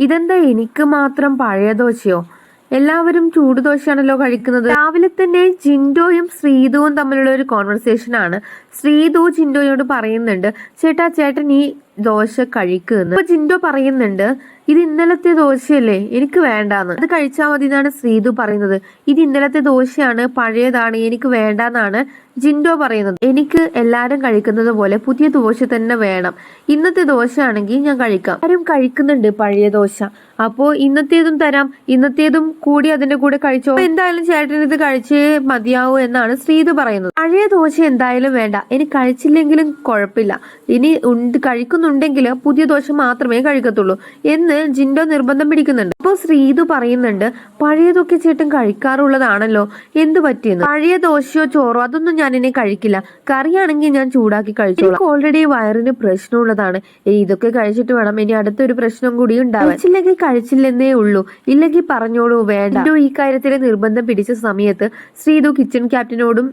ഇതെന്താ എനിക്ക് മാത്രം പഴയ ദോശയോ? എല്ലാവരും ചൂട് ദോശയാണല്ലോ കഴിക്കുന്നത്. രാവിലെ തന്നെ ജിൻഡോയും ശ്രീതുവും തമ്മിലുള്ള ഒരു കോൺവെർസേഷൻ ആണ്. ശ്രീതു ജിൻഡോയോട് പറയുന്നുണ്ട് ചേട്ടാ ചേട്ടൻ ഈ ദോശ കഴിക്കുന്നു. അപ്പൊ ജിൻഡോ പറയുന്നുണ്ട് ഇത് ഇന്നലത്തെ ദോശയല്ലേ? എനിക്ക് വേണ്ടാന്ന്. അത് കഴിച്ചാൽ മതി എന്നാണ് ശ്രീതു പറയുന്നത്. ഇത് ഇന്നലത്തെ ദോശയാണ് പഴയതാണ് എനിക്ക് വേണ്ടാന്നാണ് ജിൻഡോ പറയുന്നത്. എനിക്ക് എല്ലാരും കഴിക്കുന്നത് പോലെ പുതിയ ദോശ തന്നെ വേണം. ഇന്നത്തെ ദോശയാണെങ്കിൽ ഞാൻ കഴിക്കാം. ആരും കഴിക്കുന്നുണ്ട് പഴയ ദോശ. അപ്പോ ഇന്നത്തേതും തരാം. ഇന്നത്തേതും കൂടി അതിന്റെ കൂടെ കഴിച്ചോ. എന്തായാലും ചേട്ടൻ ഇത് കഴിച്ചേ മതിയാവൂ എന്നാണ് ശ്രീതു പറയുന്നത്. പഴയ ദോശ എന്തായാലും വേണ്ട. ഇനി കഴിച്ചില്ലെങ്കിലും കുഴപ്പമില്ല. ഇനി ഉണ്ട് കഴിക്കുന്നുണ്ടെങ്കിൽ പുതിയ ദോശ മാത്രമേ കഴിക്കത്തുള്ളൂ എന്ന് ജിൻഡോ നിർബന്ധം പിടിക്കുന്നുണ്ട്. അപ്പോൾ ശ്രീതു പറയുന്നുണ്ട് പഴയതൊക്കെ ചേട്ടൻ കഴിക്കാറുള്ളതാണല്ലോ. എന്ത് പറ്റിയെന്ന്? പഴയ ദോശയോ ചോറോ അതൊന്നും ഞാൻ ഇനി കഴിക്കില്ല. കറിയാണെങ്കിൽ ഞാൻ ചൂടാക്കി കഴിച്ചോളാം. ഓൾറെഡി വയറിന് പ്രശ്നമുള്ളതാണ്. ഇതൊക്കെ കഴിച്ചിട്ട് വേണം. ഇനി അടുത്തൊരു പ്രശ്നം കൂടി ഉണ്ടാവാൻ. കഴിച്ചില്ലെങ്കിൽ കഴിച്ചില്ലെന്നേ ഉള്ളൂ. ഇല്ലെങ്കിൽ പറഞ്ഞോളൂ. വേണ്ട. ഈ കാര്യത്തിൽ നിർബന്ധം പിടിച്ച സമയത്ത് ശ്രീതു കിച്ചൺ ക്യാപ്റ്റനോടും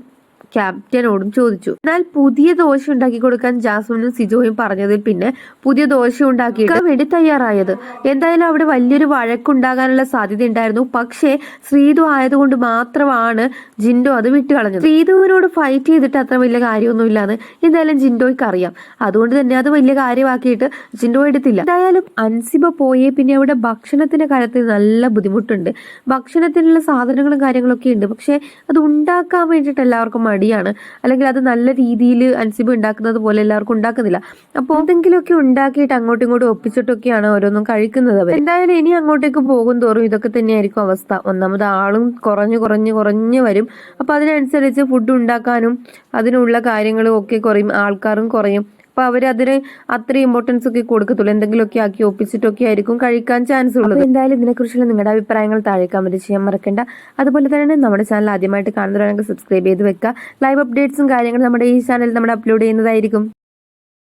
ക്യാപ്റ്റനോടും ചോദിച്ചു. എന്നാൽ പുതിയ ദോശ ഉണ്ടാക്കി കൊടുക്കാൻ ജാസ്മിനും സിജോയും പറഞ്ഞതിൽ പിന്നെ പുതിയ ദോശ ഉണ്ടാക്കി വേണ്ടി തയ്യാറായത്. എന്തായാലും അവിടെ വലിയൊരു വഴക്കുണ്ടാകാനുള്ള സാധ്യത ഉണ്ടായിരുന്നു. പക്ഷേ ശ്രീതു ആയതുകൊണ്ട് മാത്രമാണ് ജിൻഡോ അത് വിട്ടുകളഞ്ഞത്. ശ്രീതുവിനോട് ഫൈറ്റ് ചെയ്തിട്ട് അത്ര വലിയ കാര്യമൊന്നുമില്ലാന്ന് എന്തായാലും ജിൻഡോയ്ക്ക് അറിയാം അതുകൊണ്ട് തന്നെ അത് വലിയ കാര്യമാക്കിയിട്ട് ജിൻഡോ എടുത്തില്ല. എന്തായാലും അൻസിബ പോയേ പിന്നെ അവിടെ ഭക്ഷണത്തിന്റെ കാര്യത്തിൽ നല്ല ബുദ്ധിമുട്ടുണ്ട്. ഭക്ഷണത്തിനുള്ള സാധനങ്ങളും കാര്യങ്ങളൊക്കെ ഉണ്ട്. പക്ഷെ അത് ഉണ്ടാക്കാൻ വേണ്ടിയിട്ട് എല്ലാവർക്കും മടിയാണ്. അല്ലെങ്കിൽ അത് നല്ല രീതിയിൽ അൻസിബ് ഉണ്ടാക്കുന്നത് പോലെ എല്ലാവർക്കും ഉണ്ടാക്കുന്നില്ല. അപ്പോൾ എന്തെങ്കിലുമൊക്കെ ഉണ്ടാക്കിയിട്ട് അങ്ങോട്ടും ഇങ്ങോട്ടും ഒപ്പിച്ചിട്ടൊക്കെയാണ് ഓരോന്നും കഴിക്കുന്നത് അവർ. എന്തായാലും ഇനി അങ്ങോട്ടേക്ക് പോകും തോറും ഇതൊക്കെ തന്നെയായിരിക്കും അവസ്ഥ. ഒന്നാമത് ആളും കുറഞ്ഞു കുറഞ്ഞു കുറഞ്ഞു വരും. അപ്പോൾ അതിനനുസരിച്ച് ഫുഡ് ഉണ്ടാക്കാനും അതിനുള്ള കാര്യങ്ങളും ഒക്കെ കുറയും. ആൾക്കാരും കുറയും. അപ്പൊ അവർ അതിന് അത്ര ഇമ്പോർട്ടൻസ് ഒക്കെ കൊടുക്കത്തുള്ളൂ. എന്തെങ്കിലുമൊക്കെ ആക്കി ഒപ്പിച്ചിട്ടൊക്കെ ആയിരിക്കും കഴിക്കാൻ ചാൻസ് ഉള്ളത്. എന്തായാലും ഇതിനെക്കുറിച്ചുള്ള നിങ്ങളുടെ അഭിപ്രായങ്ങൾ താഴെ കമന്റ് ചെയ്യാൻ മറക്കണ്ട. അതുപോലെ തന്നെ നമ്മുടെ ചാനൽ ആദ്യമായിട്ട് കാണുന്നവരാണെങ്കിൽ സബ്സ്ക്രൈബ് ചെയ്ത് വെക്കുക. ലൈവ് അപ്ഡേറ്റ്സും കാര്യങ്ങളും നമ്മുടെ ഈ ചാനലിൽ നമ്മൾ അപ്ലോഡ് ചെയ്യുന്നതായിരിക്കും.